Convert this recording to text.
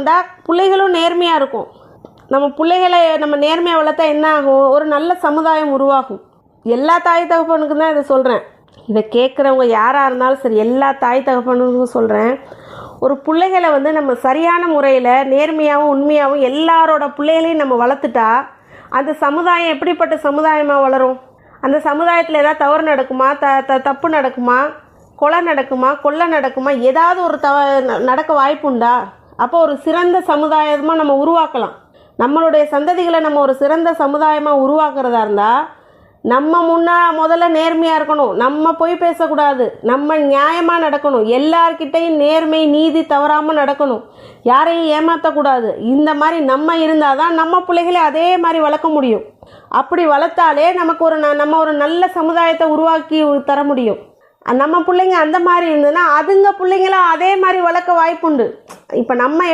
இருந்தால் பிள்ளைகளும் நேர்மையாக இருக்கும். நம்ம பிள்ளைகளை நம்ம நேர்மையாக வளர்த்தா என்ன ஆகும்? ஒரு நல்ல சமுதாயம் உருவாகும். எல்லா தாய் தகப்பனுக்கும் தான் இதை சொல்கிறேன் இதை கேட்குறவங்க யாராக இருந்தாலும் சரி எல்லா தாய் தகப்பனுக்கும் சொல்கிறேன் ஒரு பிள்ளைகளை வந்து நம்ம சரியான முறையில் நேர்மையாகவும் உண்மையாகவும் எல்லாரோட பிள்ளைகளையும் நம்ம வளர்த்துட்டா அந்த சமுதாயம் எப்படிப்பட்ட சமுதாயமாக வளரும்? அந்த சமுதாயத்தில் ஏதாவது தவறு நடக்குமா? த த தப்பு நடக்குமா? கொலை நடக்குமா? கொள்ளை நடக்குமா? ஏதாவது ஒரு தவ ந- நடக்க வாய்ப்புண்டா அப்போ ஒரு சிறந்த சமுதாயமாக நம்ம உருவாக்கலாம். நம்மளுடைய சந்ததிகளை நம்ம ஒரு சிறந்த சமுதாயமாக உருவாக்குறதா இருந்தால் நம்ம முன்னா முதல்ல நேர்மையாக இருக்கணும். நம்ம போய் பேசக்கூடாது. நம்ம நியாயமாக நடக்கணும். எல்லார்கிட்டையும் நேர்மை நீதி தவறாமல் நடக்கணும். யாரையும் ஏமாற்றக்கூடாது இந்த மாதிரி நம்ம இருந்தால் தான் நம்ம பிள்ளைகளை அதே மாதிரி வளர்க்க முடியும். அப்படி வளர்த்தாலே நமக்கு ஒரு ந- நம்ம ஒரு நல்ல சமுதாயத்தை உருவாக்கி தர முடியும். நம்ம பிள்ளைங்க அந்த மாதிரி இருந்ததுன்னா அதுங்க பிள்ளைங்களும் அதே மாதிரி வளர்க்க வாய்ப்புண்டு. இப்போ நம்ம